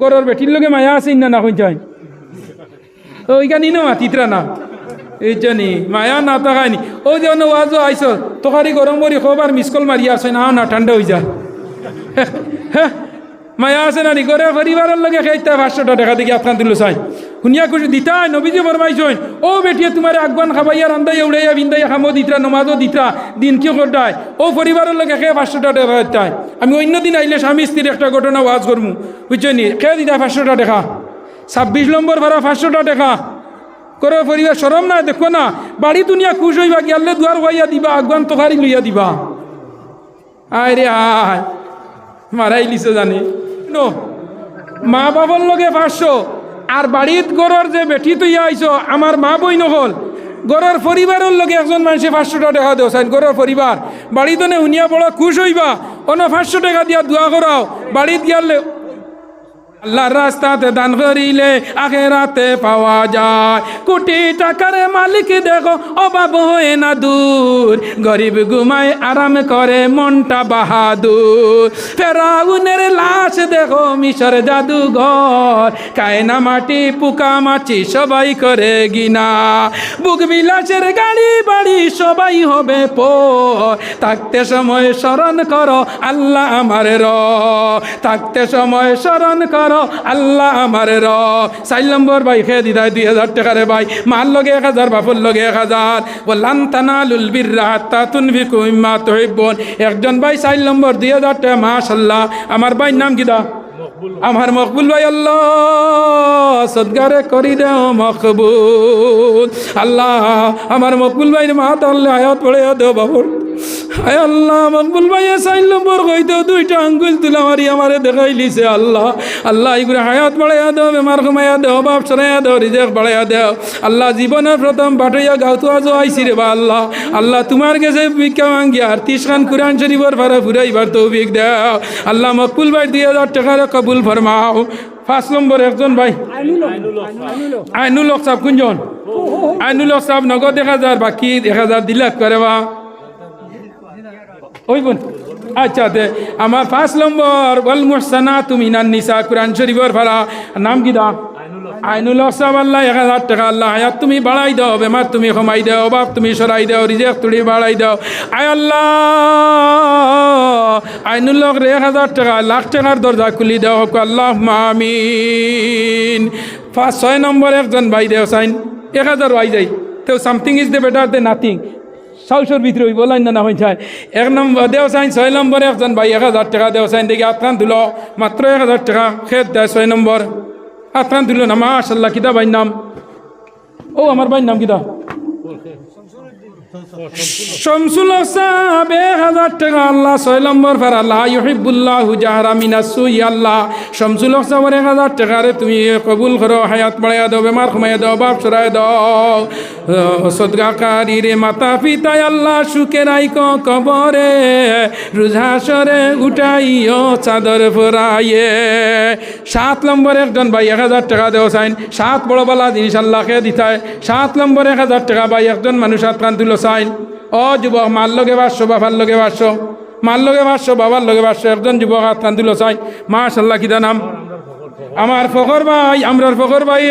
গরর বেটির লগে মায়া আছে না না কই যায় ওইখানি না মাতিত্রা না। এই মায়া না তাকায়নি। ও, যে অন্য ওয়াজও আইস তোহারি গরম করি খোবার মিস কল মারি আসে না না ঠান্ডা হয়ে যায় হ্যাঁ মায়া আছে না নি? করে পরিবারের লগে খাইতে পাঁচশোটা টাকা দিকে আপনার দিল চাই। শুনিয়া খুশি দিতা, নবীজি ফরমাইছেন, ও বেটিয়ে, তোমার আগুয়ান খাবাইয়া রান্দাইয়া উড়াইয়া বিন্দাইয়া খামো দিতরা নমাজও দিতরা দিন কি করতায় ও পরিবারের লগে খেয়ে পাঁচশোটা টাকা দিতায় আমি অন্য দিন আইলে স্বামী স্ত্রীর একটা ঘটনা ওয়াজ করমু বুঝছেন খেয়ে দিতা পাঁচশোটা টাকা ছাব্বিশ নম্বর ভাড়া পাঁচশোটা টাকা করে পরিবার সরম না দেখো না। বাড়ি দুনিয়া খুশ হইবা গিয়ালে দুয়ার হইয়া দিবা আগুয়ান তোকারি লইয়া দিবা। আয় রে আয় মারাই লিছে জানি। নো মা বাবার লগে পাঁচশো আর বাড়িত গরর যে বেটি তৈয়া আইছো, আমার মা বই নহল। গরর পরিবারের লগে একজন মানুষে পাঁচশো টাকা দেও, সাইন গরর পরিবার। বাড়িতে নে উনিয়া বড় খুশ হইবা। অন্য পাঁচশো টাকা দিয়া দোয়া করাও। বাড়িত গিয়ালে আল্লাহর রাস্তাতে দান করিলে আখেরাতে পাওয়া যায়। কোটি টাকার মালিক দেখো, অভাব হয়ে না দূর। গরিব ঘুমায়, আরাম করে, মনটা বাহাদুর। ফেরাউনের লাশ দেখো, মিশর জাদুঘর। কায়না মাটি, পুকা মাছি, সবাই করে গিনা। বুক বিলাসের গাড়ি, বাড়ি, সবাই হবে পর। থাকতে সময় স্মরণ করো, আল্লাহ আমার র থাকতে সময় স্মরণ করো আল্লাহ আমার র চার নম্বর ভাই খেয়ে দিদায় দুই হাজার টাকারে ভাই, মার লগে এক হাজার, বাপুর লগে এক হাজার। বললাম তানালুল বিররা হাত্তা তুনবি কুমিম্মা তহিবন একজন ভাই, চার নম্বর, দুই হাজার টাকা মাশাল্লাহ আমার ভাইয়ের নাম কিদা আমার মকবুল ভাই, আল্লাহ। সদগারে করি দেও মকবুল। আল্লাহ, আমার মকবুল ভাইয়ের মা তাহলে আয়াত পড়ে দেও বাবুর হায় আল্লাহ মকবুল ভাই চাইল নম্বর কইতেও দুইটা আঙ্গুল তুলা মারি, আমারে দেখাই লিছে আল্লাহ। আল্লাহ এগুলো হায়াত বাড়াইয়া দেও, বেমার কমাইয়া দেও, বাপ সরাইয়া দেও, রিজেক বাড়াইয়া দেও। আল্লাহ, জীবনের প্রথম বাটাইয়া গাউতো আজও আইসি রে বা আল্লাহ। আল্লাহ, তোমার কাছে ভিক্ষা মাঙ্গি, আর তিসখান কুরআন শরীফর ভাড়া ফুরাইবার তৌফিক দেও। আল্লাহ, মকবুল ভাই, দুই হাজার টাকার কবুল ফরমাও। পাঁচ নম্বর একজন ভাই। আইনুল হক সাহেব কুঞ্জন আইনুল সাহেব, নগদ এক হাজার, বাকি এক হাজার দিলাক করে বা। ওই বোন আচ্ছা তে আমার পাঁচ নম্বর, বল মুহসানা তুমি নান নিসা, কুরআন শরীফর ফালা, নাম কি দা আইনুল সাহেব আল্লাহ, এক হাজার টাকা আল্লাহ, আয়াত তুমি বাড়াই দাও, বেমার তুমি কমাই দাও, অভাব তুমি সরাই দাও, রিজেক তুমি বাড়াই দাও। আয় আল্লাহ, আইনুল রে, এক হাজার টাকা, লাখ টাকার দরজা খুলি দাও, হোক আল্লাহ মামিন ফার্স্ট ছয় নম্বর একজন ভাই দেও, সাইন, এক হাজার আই যাই। তো something is the better the nothing সাউসর ভিতরে ওই বলাই না হয়ে যায় এক নম্বর, দেও সাইন ছয় নম্বরে একজন ভাই, এক হাজার টাকা দেও সাইন দেখি আত্রান তুলো। মাত্র এক হাজার টাকা, খেত দেয় ছয় নম্বর। আত্রান তুলো না, মাশাল্লাহ, কিতা ভাই নাম? ও, আমার ভাইয়ের নাম কিতা? শমসুল সাহেব এক হাজার টাকা আল্লাহ, ছয় নম্বর ফের। আল্লাহ ইহিবুল্লাহ জাহারা মিনাসুই আল্লাহ। শমসুল সাহেবের এক হাজার টাকারে তুমি কবুল করো। হায়াত বাড়াইয়া দাও, বেমার কমাইয়া দাও, বাপ সরাই দাও। সদগাকারী রে, মাতা পিতায় আল্লাহ, সুখে রাইক কবরে। রুঝাসরে উঠাইও, চাদর ফরাইয়ে। সাত নম্বর একজন ভাই, এক হাজার টাকা দেও চাইন সাত বড় বালা জিনিস আল্লাহকে দিতায়। সাত নম্বর এক হাজার টাকা ভাই, একজন মানুষ আত্রান তুলো অ, যুবক, মার লগে বাসো, বাবার লগে বাসো। মার লগে বাসো, বাবার লগে বাসো। একজন যুবক হাত তুলো চাই মাশাল্লাহ কিদা নাম? আমার ফখর ভাই, আমরার ফখর ভাই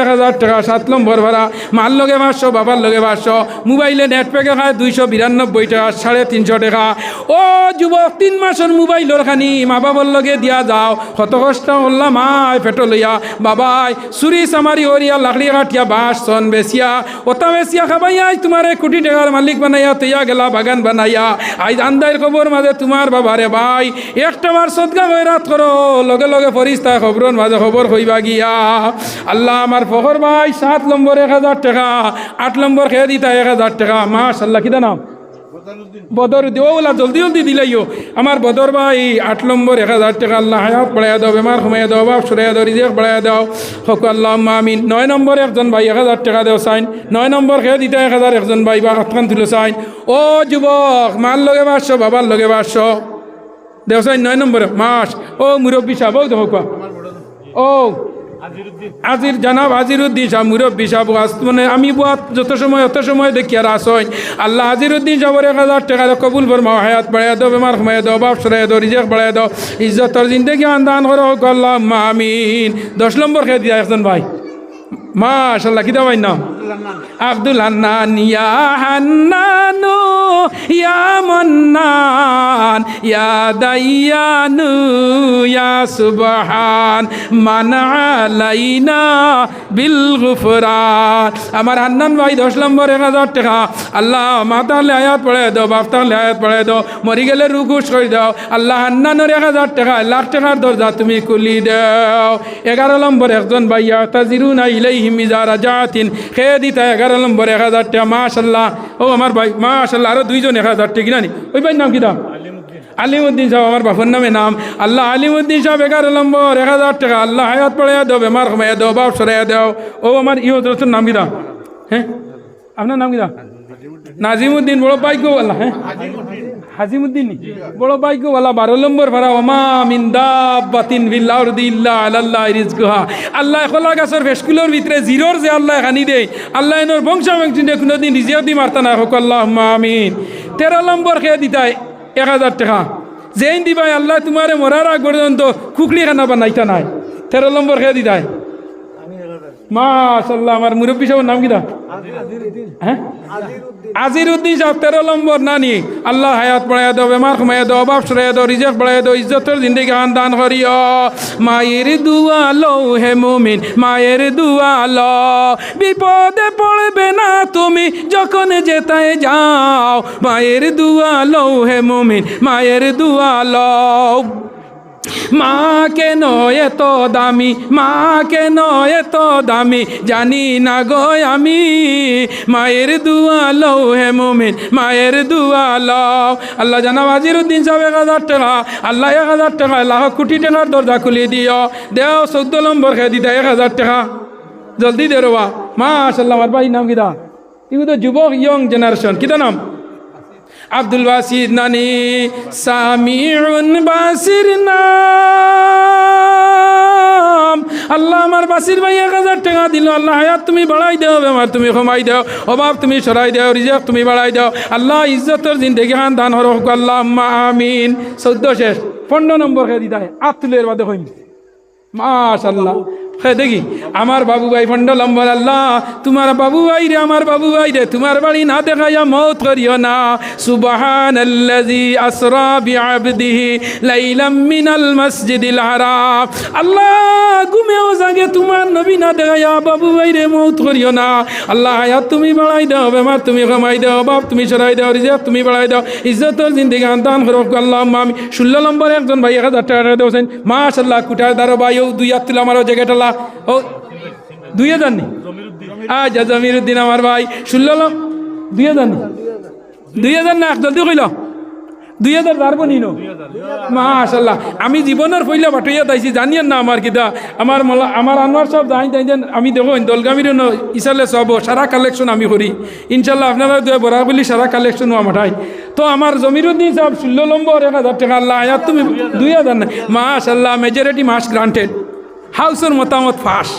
এক হাজার টাকা সাত নম্বর ভাড়া। মার লগে পাঁচশো, বাবার লগে পাঁচশো। মোবাইলে নেট প্যাকে খায় দুইশো বিরানব্বই টাকা, সাড়ে তিনশো টাকা। ও যুবক, তিন মাসের মোবাইলর খানি মা বাবার লগে দিয়া যাও। কত কষ্ট হল্লা মায় পেটো লইয়া। বাবাই, চুরি চামারি হরিয়া, লাকড়ি কাটিয়া, বাঁশ, চন বেচিয়া। ওটা বেচিয়া খাবাই আজ তোমার কোটি টাকার মালিক বানাইয়া, তৈয়া গেলা, বাগান বানাইয়া। আজ আন্দাইর খবর মাঝে তোমার বাবারে ভাই। একটা বার সদগা রাত করো লগে লগে ফরিস্তা খবরের মাঝে খবর হইবা গিয়া। আল্লাহ আমার ফখর ভাই সাত নম্বর এক হাজার টাকা, আট নম্বর খেয়ে দিতা এক হাজার টাকা। মাস আল্লাহ কিদা নাম বদর ওলা, জলদি জলদি দিলাইও। আমার বদর ভাই আট নম্বর এক হাজার টাকা, আল্লাহ হায়াত বাড়াইয়া দাও, বেমার কমাইয়া দাও, বাপ সরাইয়া দাও, রিজেক বাড়াইয়া দাও। হক আল্লাহ আমিন। নয় নম্বর একজন ভাই এক হাজার টাকা দেও সাইন। নয় নম্বর খেয়ে দিতে এক হাজার একজন ভাই বা আটখান তুলো সাইন। ও যুবক, মার লগে বাসছো বাবার লগে বাসছো দেও সাইন, নয় নম্বর, মাস। ও মুরব্বী সাহেব, ও দেখো কোয়া ও। আজির জানাব আজিরুদ্দিন সাহ, মুরব্বী সাহ মানে আমি বুয়াত যত সময়, অত সময় দেখি আর আসই আল্লাহ আজিরুদ্দিন সাহর এক হাজার টাকা কবুল ফরমাও হায়াত বাড়াই দাও বেমার কমাই দাও, বাপ সরাই দাও রিজেক বাড়াই দাও ইজ্জতর জিন্দগি আন্দান করো আমিন। দশ নম্বর খেয়ে দিয়া একজন ভাই। মাশাল্লাহ কিতা ভাই নাম? আব্দুল হান্নান ইয়া হান্নানু, ইয়া মন্নান, ইয়া দাইয়ানু, ইয়া সুবহান, মান আলাইনা বিল গুফরান। আমার হান্নান ভাই দশ নম্বর এক হাজার টাকা। আল্লাহ মাতালে আয়াত পড়ে দাও বাপতালে আয়াত পড়ে দাও, মরি গেলে রুকুশ করে দাও। আল্লাহ, হান্নানোর এক হাজার টাকা, লাখ টাকার দরজা তুমি খুলি দাও। এগারো নম্বর একজন ভাইয়া, তাজিরুনা ইলাইহিম ইজা রাজাতিন খেয়ে দিতা এগারো নম্বর এক হাজার টাকা মাশাল্লাহ ও আমার ভাই মাশাল্লাহ আরও দুইজন এক হাজার টাকা। কিনা নি ওই ভাই নাম কি দাম? আলিমুদ্দিন সাহেব, আমার বাপর নামে নাম। আল্লাহ আলিমুদ্দিন সাহেব, এগারো নম্বর এক হাজার টাকা। আল্লাহ হায়াত পড়ে দাও, বেমার কমাই দাও, বাপ সরাই দাও। ও আমার ইহ দোস্তর নাম কি দাম? হ্যাঁ? আপনার নাম কি দাম? নাজিমুদ্দিন বড় বাইক আল্লাহ হ্যাঁ? হাজিমুদ্দিন? বড় বাইক ওয়ালা বারো নম্বর ভাড়া, ওমা মিন দাব্বাতিন ফিল আরদি ইল্লা আলাল্লাহ রিজকুহা। আল্লাহ খোলা গাছের ফেসকুলোর ভিতরে জিরোর যে আল্লাহ খানি দেয়, আল্লাহ এনোর বংশ বংশিনে কোনোদিন রিজিয়া দি মারতা না হোক আল্লাহ আমিন। তেরো নম্বর খেয়ে দিতাই এক হাজার টাকা। যেইন দিবাই আল্লাহ তোমারে মরার আগ পর্যন্ত কুকলি খানা বানাইতা নাই। তেরো নম্বর খেয়ে দিতাই মাশাল্লাহ আমার মুরব্বী সাহেবের নাম কিটা হ্যাঁ? আজির উদ্দিন সাহেব, তেরো নম্বর নানি। আল্লাহ হায়াত পড়াই দাও, বেমার কমাই দাও, অভাব সরাই দাও রিজেক বাড়াই দাও, ইজ্জতের জিন্দগি আন দান করিও। মায়ের দুয়া লও হে মুমিন, মায়ের দুয়া লও বিপদে পড়বে না তুমি যখন যেতায় যাও। মায়ের দুয়া লও হে মুমিন, মায়ের দুয়া লও মা কেন এত দামি মা কেন এত দামি, জানি না গো আমি। মায়ের দুয়া লও হে মুমিন, মায়ের দুয়া লও। আল্লাহ জানা বাজির উদ্দিন সাহেব এক হাজার টাকা, আল্লাহ এক হাজার টাকা, লাখ কোটি টাকার দরজা খুলে দিও। দেও চৌদ্দ নম্বর খেয়ে দিতা এক হাজার টাকা। জলদি দে রবা মাশাল্লাহ আমার ভাই নাম কিতা এগুলো তো যুবক, ইয়ং জেনারেশন কিতা নাম? আব্দুল বাসির নানি, সামিউন বাসির নাম। আল্লাহ আমার বাসির ভাই এক হাজার টাকা দিল। আল্লাহ, হায়াত তুমি বাড়াই দাও, বেমার তুমি কমাই দাও, অভাব তুমি সরাই দাও, রিজাক তুমি বাড়াই দাও। আল্লাহ ইজ্জতের জিন্দগি খান দান হরক আল্লাহ আমিন। চৌদ্দ শেষ। পনেরো নম্বর খেয়ে দিতাই আট তুলের বাদে হইনি মাশাল্লাহ হ্যাঁ দেখি, আমার বাবু ভাই ফন্ড লম্বর আল্লাহ তোমার বাবু ভাই রে, আমার বাবু ভাই রে, তোমার বাড়ি না দেখাইয়া মত করিও না। সুবহান আল্লাজি আসরা বিআবদিহি লাইলাম মিনাল মসজিদিল হারাম। আল্লাহ, ঘুমেও বাবু না আল্লাহ তুমি তুমি তুমি তুমি আমি একজন ভাই এক কুটার দুই আমারও জায়গাটালা ও দুই হাজার নি আচ্ছা জমির উদ্দিন আমার ভাই। ষোলো লম দুই হাজার নি দুই হাজার না, জলদি কইল। দুই হাজার পারব নিনো মাশাল্লাহ আমি জীবনের পইলা বাটইয়া তাইছি জানিয়েন না আমার কিতা আমার মলা আমার আনোয়ার সব যাই তাই যেন আমি দেখো দলগামির ইসালে সব, সারা কালেকশন আমি করি। ইনশাল্লাহ আপনারা দুয়ে বরা বলি, সারা কালেকশন আমাঠাই। তো আমার জমিরুদ্দিন সাহেব ষোলো নম্বর এক হাজার টাকা, আল্লাহ, আয়াত তুমি দুই হাজার না। মাশাল্লাহ মেজরিটি মাস গ্রান্টেড হাউসের মতামত ফাঁস।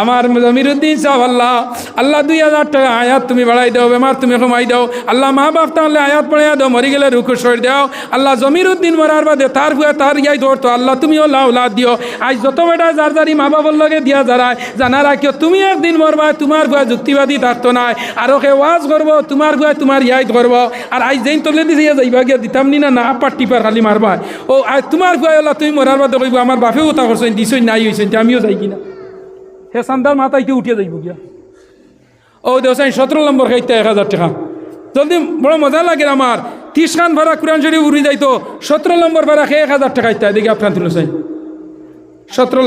আমার জমিরুদ্দিন সাহেব, আল্লাহ আল্লাহ দুই হাজার টাকা আয়াত তুমি বাড়াই দাও, বেমার তুমি কমাই দাও। আল্লাহ মা বাপ তাহলে আয়াত পড়াইয়া দাও, মরি গেলে রুকু সর দাও। আল্লাহ জমিরুদ্দিন মরার বাদে তার ভুয়ে তার ইয়াই ধরতো আল্লাহ তুমিও লাউ লাভ দিও। আজ যত বেটা যার যারি মা বাবার লগে দিয়া যারায় জানা রাখিও তুমি একদিন মরবা, তোমার ভুয়া যুক্তিবাদী থাকতো নাই। আরও সে ওয়াজ করব, তোমার ভুয়া তোমার ইয়াই ধরবো। আর আজ যেই তলে দিছে যাইবা গিয়া দিতাম নি না না আপার খালি মারবা। ও, আজ তোমার ভুয়া আল্লাহ তুমি মরার বাদে কইব, আমার বাপেও তা করছেন দিছই নাই হয়েছেন আমিও যাই কিনা। হে সান্দার মাথায় উঠিয়ে যাইব গিয়া? ও দেওসাই সতেরো নম্বর খাইতে এক হাজার টাকা। জলদি, বড় মজা লাগে আমার। ত্রিশ খান ভাড়া কোরআন শরীফ উড়ি যাইতো, সতেরো নম্বর ভাড়া খেয়ে এক হাজার টাকা ইত্যাদি দেখি আপনার তুলো চাই সতেরো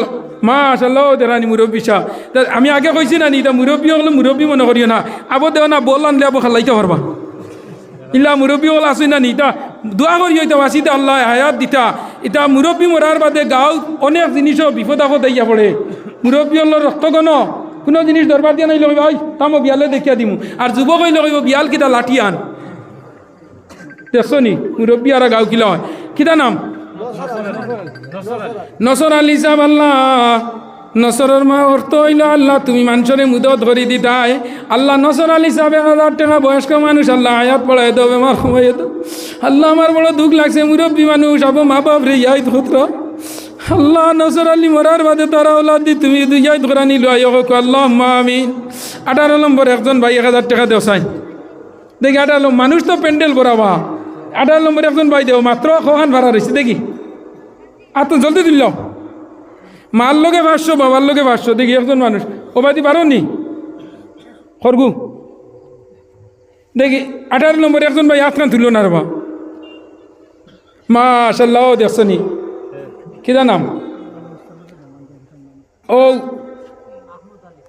মাশাল্লাহ দেরানি মুরব্বী শাহ তা আমি আগে কইছি না নি এটা মুরব্বী হলে মুরব্বী মনে করিও না। আবো দেও না, বল আনলে আবো খালাইতে পারবা। ইল্লা মুরব্বী হল আসই না নি এটা দোয়া করি হইতে আসিতে আল্লাহ হায়াত দিতা। এটা মুরব্বী মরার বাদে গাঁও অনেক জিনিসও বিপদ আপদ হইয়া পড়ে। মুরব্বী হল রক্তগণ কোনো জিনিস দরবার দিয়া নাই লগাইব ওই তামো বিয়ালে দেখিয়া দিমু। আর যুবক হই লগাইব বিয়াল কিতা লাঠি আন। দেখছ মুরব্বী আর গাঁও কিলা হয় কিতা নাম? নসর আলী সাহেব আল্লাহ নসরের মা অর্থ হইল আল্লাহ, তুমি মানুষের মুদত করি দিতাই। আল্লাহ নসর আলী সাহেব হাজার টাকা বয়স্ক মানুষ আল্লাহ আয়াত পড়াই দাও বেমার সময় আল্লাহ আমার বড় দুঃখ লাগছে মুরব্বী মানুষ আবো মা বাপ রে ইয়াই পুত্র আল্লাহ নসর আলী মরার বাদে তারা ওলা দি, তুমি দুই ইয়াই ধরা নিল আল্লাহ মা আমিন। আঠারো নম্বর, একজন ভাই এক হাজার টাকা দেও চাই। দেখি, আঠারো মানুষ তো প্যান্ডেল করাবা আঠারো নম্বর, একজন ভাই দেও, মাত্র কখান ভাড়া রয়েছে দেখি। আর তো জলদি দিল। মার লোকে পাঁচশো বাবার লোকে পাঁচশো দেখি একজন মানুষ। ও বাদি পারো নি খরগু দেখি, আঠারো নম্বর, একজন ভাই আত্রান তুলল না রবা মাশাল্লাহ, দেখছ নি? কিদা নাম? ও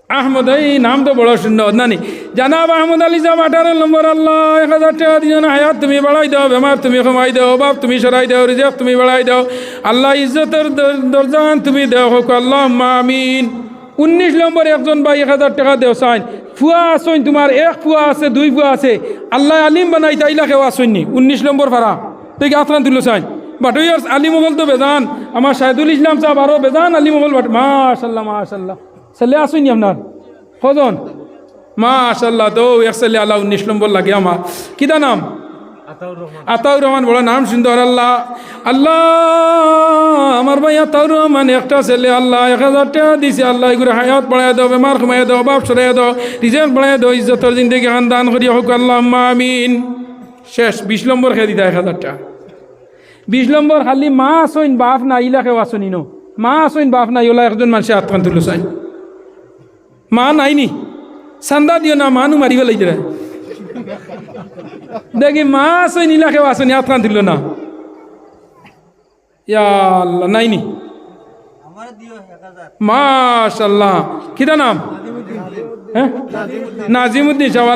আহমদ, এই নাম তো বড় সুন্দর, নানি। জানাব আহমদ আলী সাহেব, আঠারো নম্বর আল্লাহ, এক হাজার টাকা দিও না হায়াত তুমি বাড়াই দাও, বেমার তুমি কমাই দাও বাপ তুমি সরাই দাও রিজার্ভ তুমি বাড়াই দাও। আল্লাহ ইজ্জতের দর- দরজান তুমি দেও হোক আল্লাহ আমিন। উনিশ নম্বর একজন ভাই, এক হাজার টাকা দেও চাইন ফুয়া আসইন তোমার, এক ফুয়া আছে, দুই ফুয়া আছে। আল্লাহ আলিম বানাই, তাইলা কেউ আসইনি উনিশ নম্বর ভাড়া দেখি আফরান তুলো চাইন বাটইয়ার আলী মোগল তো বেজান। আমার শাহিদুল ইসলাম সাহেব আরও বেজান আলী মোগল বাট মাশাল্লাহ মাশাল্লাহ ছেলে আসুনি আপনার? কজন? মাশাল্লাহ তো এক ছেলে আল্লাহ উনিশ নম্বর লাগে আমার। কিদা নাম? আতাউর রহমান। বড় নাম সুন্দর আল্লাহ। আল্লাহ আমার ভাই আতাউর রহমান একটা ছেলে আল্লাহ এক হাজার টাকা দিছে আল্লাহ এগুলো হায়াত বাড়াই দাও বেমার কমাই দাও বাপ সরাই দাও রিজেক্ট বাড়াই দাও ইজ্জতর জিন্দগি খান দান করি হোক আল্লাহ আমিন। শেষ বিশ নম্বর খেয়ে দিতা এক হাজার টাকা। বিশ নম্বর খালি মা আসইন বাপ না ইলাকেও আসনি নো মা আসইন বাপ না ইলা একজন মানুষে আত্মান তুলো চাই। মা নাইনি চান্দা দিও না মানু মারিব লাগিছে দেখি মা আসইন ইলাকেও আসনি আত্মান তুলো না। ইয়া আল্লাহ নাইনি মাশাল্লাহ কিতা নাম? হ্যাঁ নাজিমুদ্দিন শাহ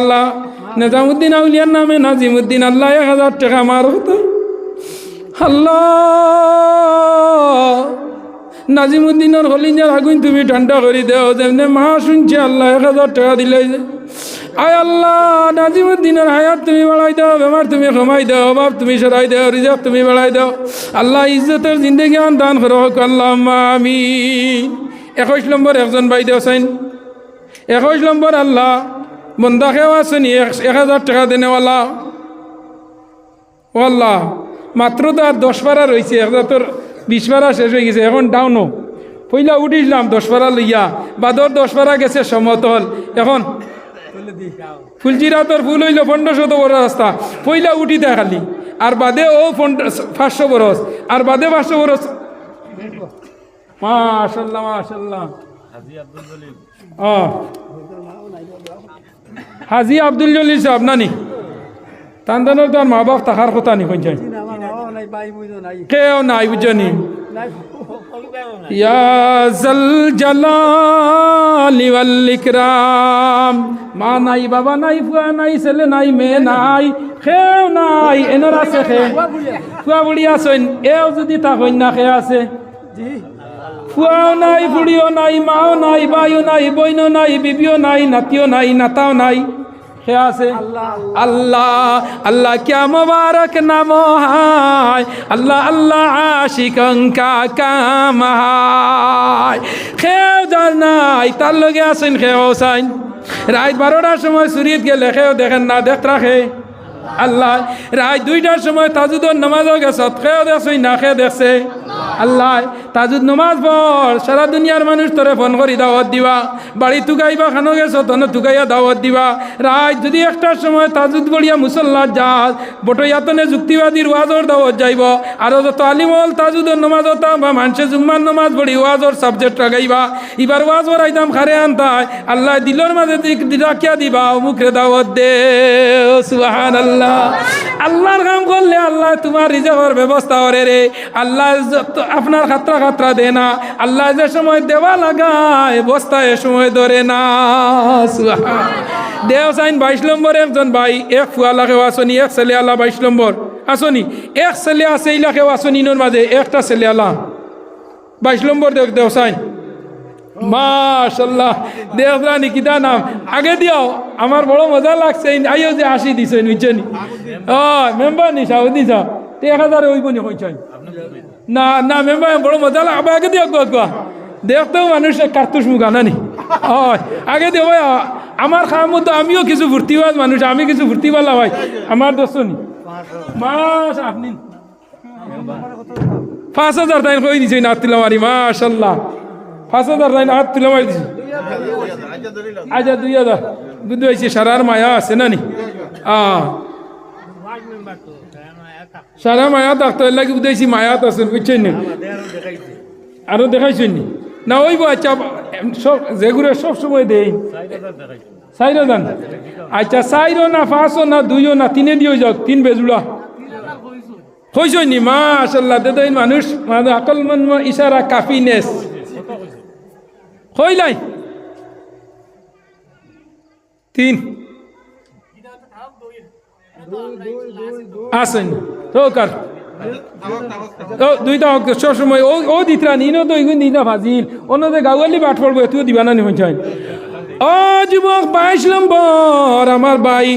নেজামুদ্দিন আউলিয়ার নামে নাজিমুদ্দিন আল্লাহ এক হাজার টাকা মার হতো। আল্লাহ। নাজিমুদ্দিনের হলিঞ্জার আগুন তুমি ঠান্ডা করে দেও, যেমনি মা শুনছে আল্লাহ এক হাজার টাকা দিলে যে। আয় আল্লাহ, নাজিমুদ্দিনের হায়াত তুমি বাড়াই দাও, বেমার তুমি কমাই দাও, অভাব তুমি সরাই দাও রিজার্ভ তুমি বাড়াই দাও। আল্লাহ ইজ্জতের জিন্দগি আন দান করো আল্লাহ আমি একুশ নম্বর একজন বাই দেও সাইন একুশ নম্বর আল্লাহ বন্ধা খেও আসেনি, এক হাজার টাকা দেনেওয়ালা ও আল্লাহ মাত্র তো আর দশ পারা রয়েছে, এখন তোর বিশ পারা শেষ হয়ে গেছে, এখন ডাউনও পইলা উঠিলাম দশ পারা লইয়া, বাদর দশ পারা গেছে, সমতল। এখন ফুলচিরা তোর ফুল হইল পনেরোশো তো বড় রাস্তা পইলা উঠিতে খালি। আর বাদে ও পাঁচশো বরস আর বাদে পাঁচশো বরস মাশাল্লাহ মাশাল্লাহ। হাজি আব্দুল জলিল সাহেব, নানি? তান্দানোর তো আর মা বাপ থাকার কথা নি কইছেন কেউ নাই বুঝনি। মা নাই বাবা নাই ফুয়া নাই ছেলে নাই মেয়ে নাই খেও নাই এনর আছে খে ফুয়া বুড়ি আছেন এও যদি তা কন্যা খে আছে? ফুয়াও নাই বুড়িও নাই মাও নাই বাইও নাই বইনও নাই বিবিও নাই নাতিও নাই নাতাও নাই। সে আছে? আল্লাহ আল্লাহ ক্যা মুবারক নাম হায়? আল্লাহ আল্লাহ আশিকঙ্কা কা কাম হায়? খেও যার নাই? তার লগে আছেন খেও সাইন রাত বারোটার সময় সুরিত গেলে খেও দেখেন না? দেখ রাখে। আল্লাহ রাত দুইটার সময় তাজুদর নামাজও গেছে খেয়েও দেখছই না খেয়ে দেখছে। আল্লাহ, তাজুদ নমাজ পড়, সারা দুনিয়ার মানুষ তোরে ফোন করি, দাওয়াত দিবা। বাড়ি তুকাইবা খানো গেছ, তনে তুকাইয়া দাওয়াত দিবা। রাত যদি একটার সময় তাজুদ বড়িয়া মুসল্লার যাস বটইয়াতনে যুক্তিবাদীর ওয়াজর দাওয়াত যাইব, আর যত আলিমল তাজুদর নমাজ হতা বা মানুষে জুম্মার নমাজ পড়ি ওয়াজর সাবজেক্ট লাগাইবা। এবার ওয়াজ আইতাম খারে আনতাই আল্লাহ দিলর মাঝে রাখিয়া দিবা মুখরে দাওয়াত দে সুহান আল্লাহ আল্লাহর কাম করলে আল্লাহ তোমার রিজার্ভের ব্যবস্থা করে রে। আল্লাহ আপনার খাতরা খাতরা দে না। আল্লাহ যে সময় দেওয়া লাগায়, বস্তায় এ সময় ধরে না। দেও সাইন বাইশ নম্বর একজন ভাই, এক ফুয়া লাখেও আসনি, এক ছেলে আল্লাহ বাইশ নম্বর। আসনি, এক ছেলে আছে এই লাখেও আসনি নোর মাঝে, একটা ছেলে আল্লাহ বাইশ নম্বর দেখ দেও সাইন। মাশাল্লাহ দেহরানি কিতা নাম। আগে দিও আমার বড় মজা লাগছে। আইও যে আসি দিছে নিচেনি ও মেম্বার নি সাউদি সা তে এক হাজার ওইব নি না না, মেম্বার, বড় মজা লাগ আগে দিও গো গো দেখতেও মানুষ কার্তুস মুখা নানি হয়, আগে দেব আমার খাওয়ার মতো আমিও কিছু ভর্তিবাজ মানুষ, আমি কিছু ভর্তিবালা ভাই আমার দোস্ত নি। মাস আপনি পাঁচ হাজার তাই কই দিছে না তুলা মাশাল্লাহ পাঁচ হাজার তাই হাত তুলা মারি দিছে। আচ্ছা দুই হাজার। বুঝতে পারছি, সারার মায়া আছে না নি? সারা মায়া থাকতো এর লাগে বুঝতেছি মায়াত আছেন বুঝছেন না? আরও দেখাইছেন নি? ওইব আচ্ছা সব যেগুলো সব সময় দেই। দান। আচ্ছা চাইরো না, পাঁচও না, দুইও না, তিনে দিও যাও, তিন বেজুড়া হইছই নি? মাশাল্লাহ, দেদাইন মানুষ মানে আকল মন ইশারা কাফিনেস। হইলাই তিন। আসেন। ও দুইটা হোক সব সময়। ও ও দিতরা নিনো তো এগুলো দিনা ফাজিল অন্যদের গাওয়ালি বাট পড়ব তুইও দিবা না নি হইছাই ও যুবক বাইশ নম্বর, আমার ভাই,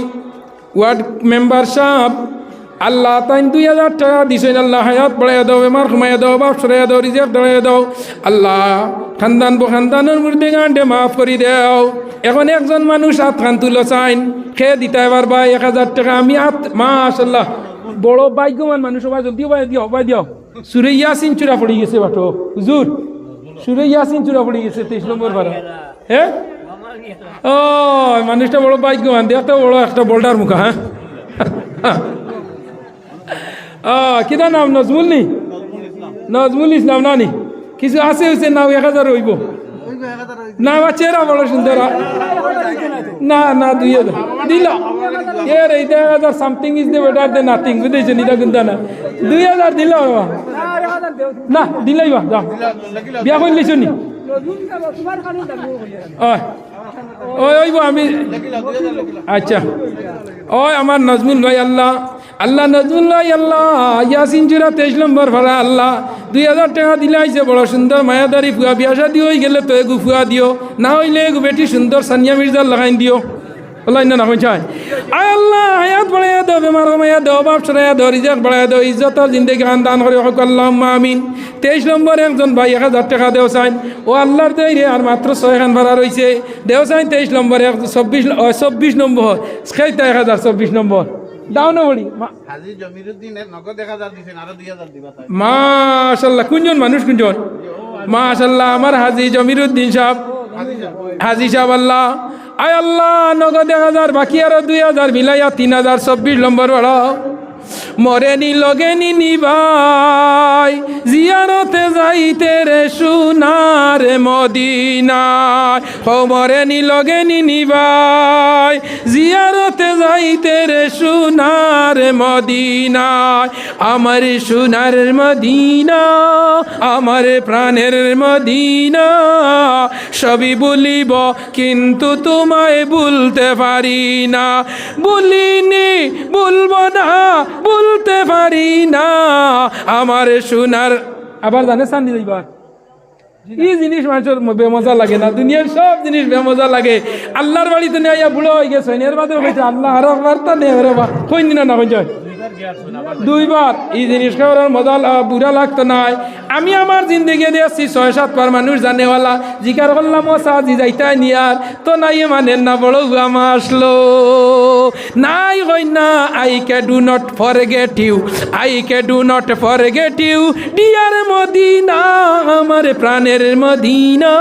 ওয়ার্ড মেম্বার সাহেব। আল্লাহ তাইন দুই হাজার টাকা দিছেন, আল্লাহ হায়াত বাড়াই দাও, বেমার কমাই দাও, বাপ সরাই দাও রিজেক্ট দাঁড়াই দাও। আল্লাহ খানদান বো খানদানের মধ্যে গানটে মাফ করি দেও। এখন একজন মানুষ হাত খান তুলো চাইন খেয়ে দিতে এবার ভাই, এক হাজার টাকা আমি হাত মাশাল্লাহ বড় ভাগ্যমান মানুষ সবাই জলদি ভাই, দিও ভাই দিও। সুরে ইয়াসিন চূড়া পড়ে গেছে বাটো, হুজুর, সুরে ইয়াসিন চূড়া পড়ে গেছে তেইশ নম্বর ভাড়া হ্যাঁ ও, মানুষটা বড় ভাগ্যমান দেখতে বড় একটা বোল্ডার মুখা হ্যাঁ? কিদা নাম নজমুল নি নজমুল ইসলাম নানি কিছু আছে হয়েছে নাও এক হাজার হইব না আমার চেহারা বড় সুন্দর না না দুই হাজার দিল এর এইটা এক হাজার something is the better the nothing বুঝেছেন এটা কিন্তু না দুই হাজার দিল না দিলাই বা যাও বিয়া করে লিছো নি ওই ওই ওই আমি আচ্ছা। ওই আমার নজমুল ভাই, আল্লাহ। আল্লাহ, নজমুল ভাই, আল্লাহ। ইয়াসিন জুরা তেইশ নম্বর ভাড়া, আল্লাহ। দুই হাজার টাকা দিলে আইছে, বড় সুন্দর মায়াদারি ফুয়া। বিয়া শাদি হয়ে গেলে তো এগু দিও। না হইলে এগু বেটি সুন্দর সানিয়া মির্জার লাগাই দিও। ওলাই না আয় আল্লাহ হায়াত বাড়াইয়া দাও বেমার কমাইয়া দাও বাপ সরাইয়া দাও রিজাক বাড়াইয়া দাও ইজ্জতর জিন্দগি খান দান করে হক আল্লাহ আমিন। তেইশ নম্বর একজন ভাই এক হাজার টাকা দেও চাইন ও আল্লাহর দেই রে আর মাত্র ছয় খান ভাড়া রয়েছে দেও চাইন তেইশ নম্বর এক চব্বিশ চব্বিশ নম্বর খেইতা এক হাজার চব্বিশ নম্বর। দাও না বলি মাশাল্লাহ কোনজন মানুষ কোনজন মাশাল্লাহ আমার হাজি জমিরুদ্দিন সাহেব। হাজি সাহেব আল্লাহ। আয় আল্লাহ, নগদ এক হাজার, বাকি আরও দুই হাজার, মিলাইয়া তিন হাজার, চব্বিশ নম্বর বাড়াও মরেনি লগেনি নিবাই, জিয়ারতে যাইতে রে সোনার মদিনায়। হো মরেনি লগেনি নিবাই, জিয়ারতে যাইতে রে সোনার মদিনায়। আমার সোনার মদিনা, আমার প্রাণের মদিনা, সবই বলিব, কিন্তু তোমায় বলতে পারি না। বলিনি বলব না বলতে পারি না আমার সোনার আবার জানে সান্দি যাইবার এই জিনিস মানুষের বেমজা লাগে না। দুনিয়ার সব জিনিস বেমজা লাগে। আল্লাহর বাড়িতে নিয়ে আইয়া বুড়ো হয়ে গেছে। এর বাদে হয়েছে আল্লাহ আরও একবার তা নেই রে বা কই না না হয়ে দুইবার। এই জিনিস খাওয়ার মজা বুড়া লাগতো নাই আমি আমার জিন্দগি দিয়েছি ছয় সাত বার মানুষ জানেওয়ালা। জিকার করলাম, ও সাজি যাইতাই নিয়ার তো নাই মানেন না বড় হুয়ামা আসলো। নাই হই না I K do not forget you I K do not forget you dear Madina, আমার প্রাণের মদিনা,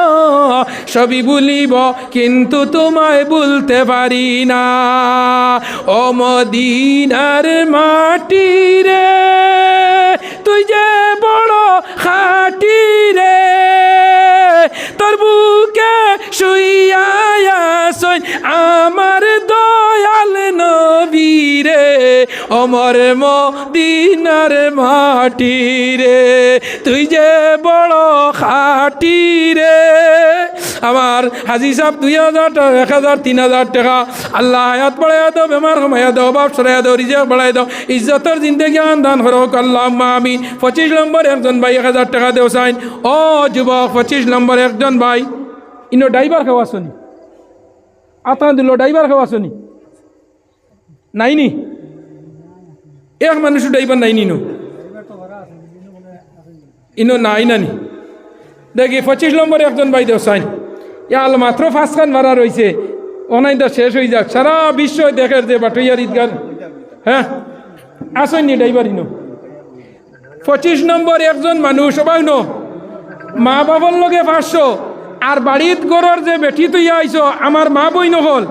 সবই বলিব কিন্তু তোমায় বলতে পারি না। ও মদিনার মাটি রে, তুই যে বড় খাটি রে, তোর বুকে শুইয়া শুন আমার অমর মদিনার মাটি রে। তুই যে বড় খাটি রে। আমার হাজি সাহেব দুই হাজার এক হাজার, তিন হাজার টাকা। আল্লাহ হায়াত বাড়াই দাও, বেমার কমাইয়া দাও, বাপ সরাই দাও রিজার্ভ বাড়াই দাও। ইজ্জতর জিন্দগি আন্দান হরক আল্লাহ আমি পঁচিশ নম্বর একজন ভাই এক হাজার টাকা দেও সাইন। ও যুবক, পঁচিশ নম্বর একজন ভাই। ইনো ড্রাইভার খাওয়া শুনি আতা দিল ড্রাইভার খাওয়া শুনি নাইনি? এক মানুষ ড্রাইভার নাইনি নিনো। ইনো নাই নানি। দেখি, পঁচিশ নম্বরে একজন ভাই দেওসাইন ইয়াল মাত্র ফাঁসখান মারা রয়েছে অনাইটা শেষ হয়ে যাক। সারা বিশ্ব দেখে যে বাটইয়ার ঈদগার। হ্যাঁ? আসেন নি ড্রাইভারই নো পঁচিশ নম্বর একজন মানুষ সবাই নো মা বাবার লগে পাঁচশো। আর বাড়িত গড়র যে বেটি তুইয়া আইছ, আমার মা বই নহল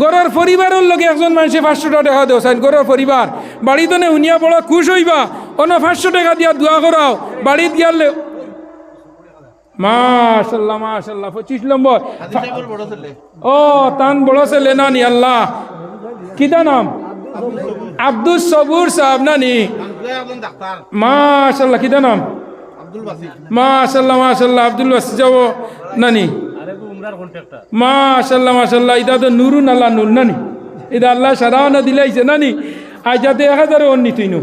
গড়র পরিবারের লগে একজন মানুষে পাঁচশো টাকা দেওয়া চাই গড়র পরিবার বাড়িতে নে শুনিয়া বড় খুশ হইবা। অন্য পাঁচশো টাকা দিয়া দোয়া করাও। বাড়িত গিয়ালে মাশাল্লাহ মাশাল্লাহ পঁচিশ নম্বর। ও তান বড় ছেলে নানি আল্লাহ। কিতা নাম? আব্দুল সবুর সাহেব নানি। মাশাল্লাহ কিতা নাম? মাশাল্লাহ মাশাল্লাহ আব্দুল বাসি যাব। নানি। মাশাল্লাহ মাশাল্লাহ এটা তো নুরুন আল্লাহ নুর নানি। এটা আল্লাহ সারাও না দিলাইছে নানি। আজাতে এক হাজারে অন্য তুই নু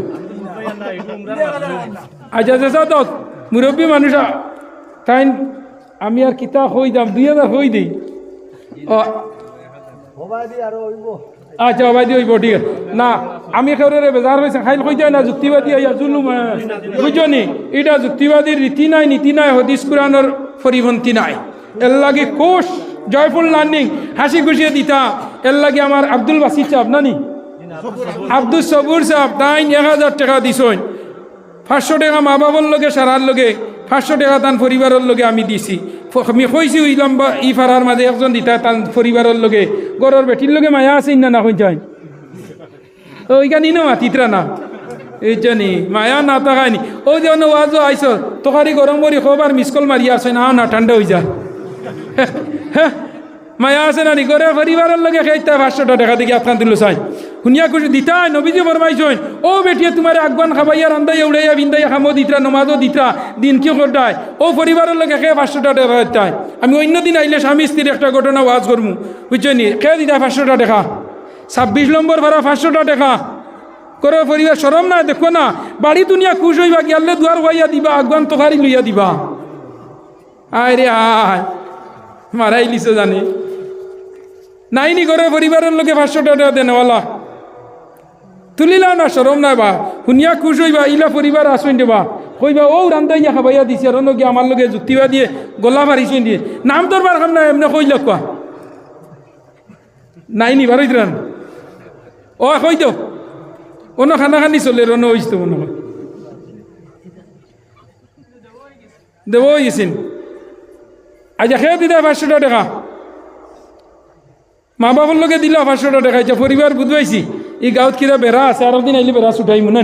আচ্ছা আচ্ছা তো মুরব্বী মানুষ তাই আমি আর কিতা হই দাম, দুই হাজার হই দিই। আচ্ছা অবাই দিয়ে হইব, ঠিক আছে। না, আমি খেউরে বেজার হয়েছে খাইল কই যায় না, যুক্তিবাদী আইয়া জুলুম বুঝছ নি? এটা যুক্তিবাদীর রীতি নাই, নীতি নাই হদিস কুরানোর পরিপন্থী নাই। এর লাগে কোষ, জয়ফুল লার্নিং, হাসি খুশিয়ে দিতা। এর লাগে আমার আব্দুল বাসির চাপ, নানি? আব্দুল সবুর সাহেব তাই এক হাজার টাকা দিছই পাঁচশো টাকা মা বাবার লগে, সারার লগে, পাঁচশো টাকা তান পরিবারের লগে আমি দিছি। আমি কইছি ইলাম বা ই ফারার মাঝে একজন দিতা, তান পরিবারের লগে। গরর বেটির লগে মায়া আছে না না কইন ওইখানি না তিতরা না? এই জানি মায়া না তাকায়নি। ও যে অন্য ওয়াজও আইস তোকারি গরম করি খবর মিসকল মারি আসে, না না, ঠান্ডা হয়ে যা হ্যাঁ মায়া আছে না নি? করে পরিবারের লগে খাইতে পাঁচশোটা টাকা দিকে আপনার দিল চাই। শুনিয়া খুশি দিতাই নবীজি ফরমাইছেন, ও বেটিয়ে, তোমার আগবান খাবাইয়া রান্দাইয়া উড়াইয়া বিন্দাইয়া খামো দিতরা নমাজও দিতরা দিন কি করতাই ও পরিবারের লগে খেয়ে পাঁচশোটা টাকা দিতাই? আমি অন্য দিন আইলে স্বামী স্ত্রীর একটা ঘটনা ওয়াজ করমু বুঝছনি খেয়ে দিতাই পাঁচশোটা টাকা? ছাব্বিশ নম্বর ভাড়া পাঁচশোটা টাকা। করে পরিবার সরম না দেখো না। বাড়ি দুনিয়া খুশ হইবা গিয়ালে দুয়ার হইয়া দিবা আগবান তোকারি লইয়া দিবা। আয় রে আয় মারাই লিছে জানি। নাইনি করে পরিবারের লোকে পাঁচশো টাকা দেনওয়ালা তুলিলা না, সরম নাই বা। শুনিয়া খুশ হইবা, ইলা পরিবার আসুন দেবা কইবা ও রান্দাইয়া খাবাইয়া দিছে আর কি আমার লগে যুক্তিবা দিয়ে, গলা মারিছেন দিয়ে। নাম দরবার খাম না এমনি কইল কোয়া নাইনি বারোই রান ও কই দেও অন্য খানা খানি চলে রন তো মনে হয় দেব গেছেন আজ খেয়ে দিদা পাঁচশো টাকা মা বাবার লগে দিলা পাঁচশো টাকা এটা পরিবার বুধবাইছি। এই গাঁৱত কিবা বেড়া আছে আরও দিন আইলে বেড়া ছুটাই মনে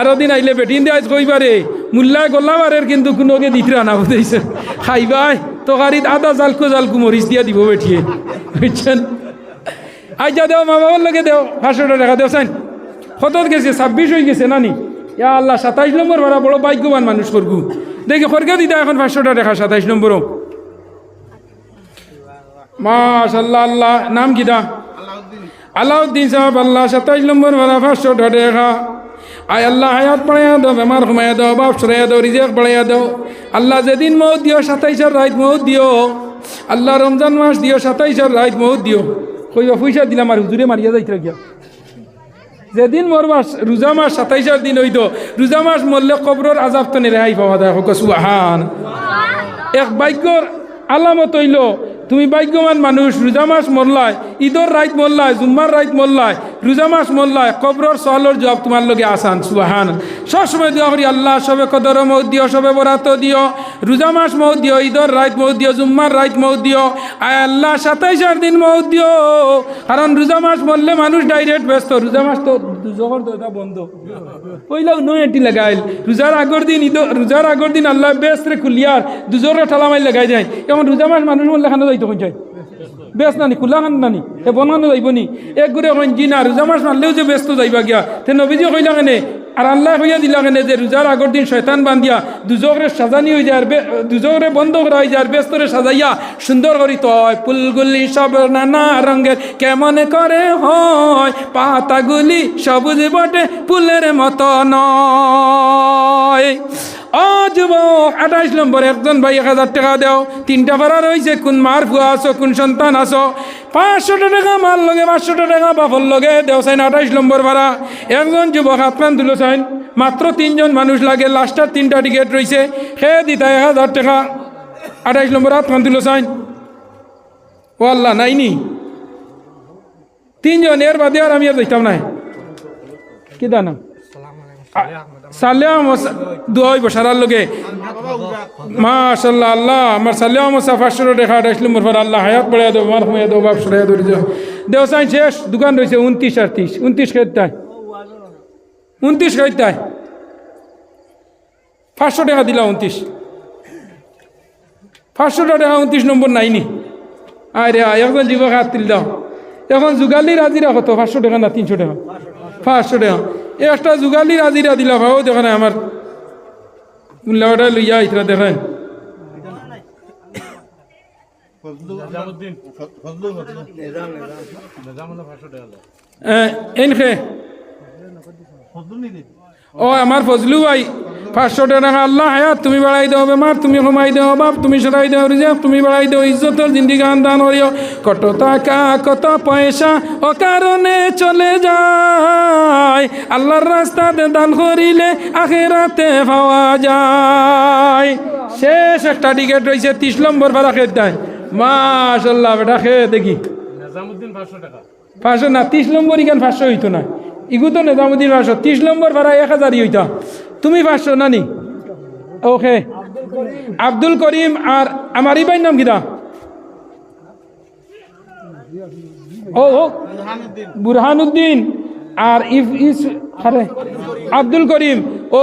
আরও দিন আইলে বেটিন দিয়ে আজ কইবারে মূল্যায় গল্লাবারের কিন্তু কোনোকে দিতরা না বুঝাইছে খাইবাই তকারিত আদা জালকু জালকু মরিচ দিয়া দিব বেটিয়ে। বুঝছেন আইজা দেও, মা বাবার লগে দেও পাঁচশো টাকা দেও চাইন। কত গেছে, ছাব্বিশ হয়ে গেছে, নানি। ইয়া আল্লাহ, সাতাইশ নম্বর ভাড়া বড় ভাগ্যবান মানুষ করব দেখি খরকে দিদা এখন পাঁচশো টাকা সাতাইশ নম্বরও মাশাল্লাহ আল্লাহ। নাম কিদা আলাউদ্দিন সাহেব, আল্লাহ। সাতাইশ নম্বর ভাড়া পাঁচশো টাকা আয় আল্লাহ, হায়াত বাড়াইয়া দাও, বেমার কমাইয়া দাও, বাপ সরাইয়া দাও, রিজেক বাড়াইয়া দাও। আল্লাহ, যেদিন মৌত দিও, সাতাইশের রাত মৌত দিও। আল্লাহ, রমজান মাস দিও, সাতাইশের রাত মৌত দিও। কইবা পয়সা দিলাম আর হুজুরে মারিয়া যাইতে গিয়া যেদিন মোর মাস, রোজা মাস সাতাইশের দিন হইতো, রোজা মাস মরলে কবরের আজাব তো রেহাই পাওয়া যায়, হোক সুহান এক ভাগ্যর আলামত হইল তুমি ভাগ্যবান মানুষ, রোজা মাস মরলায়, ঈদর রাইত মরলায়, জুম্মার রাইত মরলায়, রোজা মাস মরলায়, কবরর সওয়ালর জবাব তোমার লগে আসান সুহান সবসময় দোয়া করি, আল্লাহ সবে কদর মৌ দিও, সবে বরাত দিও, রোজা মাস মৌ দিও, ঈদর রাইত মৌ দিও, জুম্মার রাইত মৌ দিও, আয় আল্লাহ সাতাইশের দিন মৌ দিও। কারণ রোজা মাস মরলে মানুষ ডাইরেক্ট ব্যস্ত, রোজা মাস তো দুজগর দরজা বন্ধ। কইলাও নয় এটি লাগাইল। রোজার আগর দিন ঈদ, রোজার আগর দিন আল্লাহ বেশ রে খুলিয়ার দুজরে ঠালামাই লাগাই যায় এখন রোজা মাস মানুষ মরলে খানো যাইতো কোন যায়। বেশ নানি, খোলা নানি এ বনানো যাইব নি। এক ঘুরে কইন জি না রোজা মাস মারলেও যে ব্যস্ত যাইবা গিয়া। তে নবীজি কইলা কেনে আর আল্লাহ কইয়া দিলা কেনে যে রোজার আগর দিন শয়তান বান্ধিয়া দুজকরে সাজানি হয়ে যায় আর বে- বন্ধ করা হয়ে যায় ব্যস্তরে সাজাইয়া সুন্দর করি তয়, ফুলগুলি সব নানা রঙের কেমন করে হয়, পাতাগুলি সবুজ বটে ফুলের মতো নয়। ও যুবক, আঠাইশ নম্বর, একজন ভাই এক হাজার টাকা দেও। তিনটা ভাড়া রয়েছে, কোন মার ফুয়া আছো, কোন সন্তান আছো? পাঁচশো টাকা মার লগে, পাঁচশো টাকা বাপর লগে, দেও চাইন আঠাইশ নম্বর ভাড়া। একজন যুবক আপনার তুলো চাইন মাত্র তিনজন মানুষ লাগে, লাস্টার তিনটা টিকিট রয়েছে, সে দিতা এক হাজার টাকা। আঠাইশ নম্বর হাত খান তুলো সাইন। ও আল্লাহ নাইনি তিনজন, এর বাদে আর আমি আর দেখতাম না কি দানা? সালাম দুই বসার লগে। মাশাল্লাহ আল্লাহ, আমার সালাম সাফাশর দেখা আঠাইশ নম্বর পর আল্লাহ হায়াত পড়ে দেবো মার সময় দেবো বাপ সরাই ধরে যাও দেও সাইন শেষ, দোকান রয়েছে উনত্রিশ আর তিরিশ। উনত্রিশ খেতায় উনত্রিশ খেতায় পাঁচশো টাকা দিলা উনত্রিশ। পাঁচশো টাকা উনত্রিশ নম্বর নাইনি। আরে একজন যুবক হাত দাও। এখন হাজিরা কত পাঁচশো টাকা না তিনশো টাকা? পাঁচশো টাকা। একটা যুগালি রাজিরা দিলা ভাও দেখেন আমার মূল্যটা লইয়া ইতরা দেখেন এনখে। ও আমার ফজলু ভাই পাঁচশো টাকা আল্লাহ হায়াত তুমি বাড়াই দাও বেমার তুমি কমাই দাও বাপ তুমি সরাই দাও রিজার্ভ তুমি বাড়াই দাও ইজ্জতর জিন্দিগান দান করিও কত টাকা কত পয়সা ও কারণে চলে যায়। আল্লাহর রাস্তাতে দান করিলে আখেরাতে পাওয়া যায়। শেষ একটা টিকিট রয়েছে তিরিশ নম্বর ভাড়া খেয়ে দেয়। মাশাল্লাহ বেটা খেয়ে দেখি। পাঁচশো না তিরিশ নম্বর ইখান পাঁচশো হইতো না? ইগু তো নেজামুদ্দিন পাঁচশো তিরিশ নম্বর ভাড়া এক হাজারই হইতা। তুমি পারছ নানি। ওকে। আব্দুল করিম আর আমার ইবাই নাম কিনা ও বুরহানুদ্দিন। আর ইফ ইস আব্দুল করিম। ও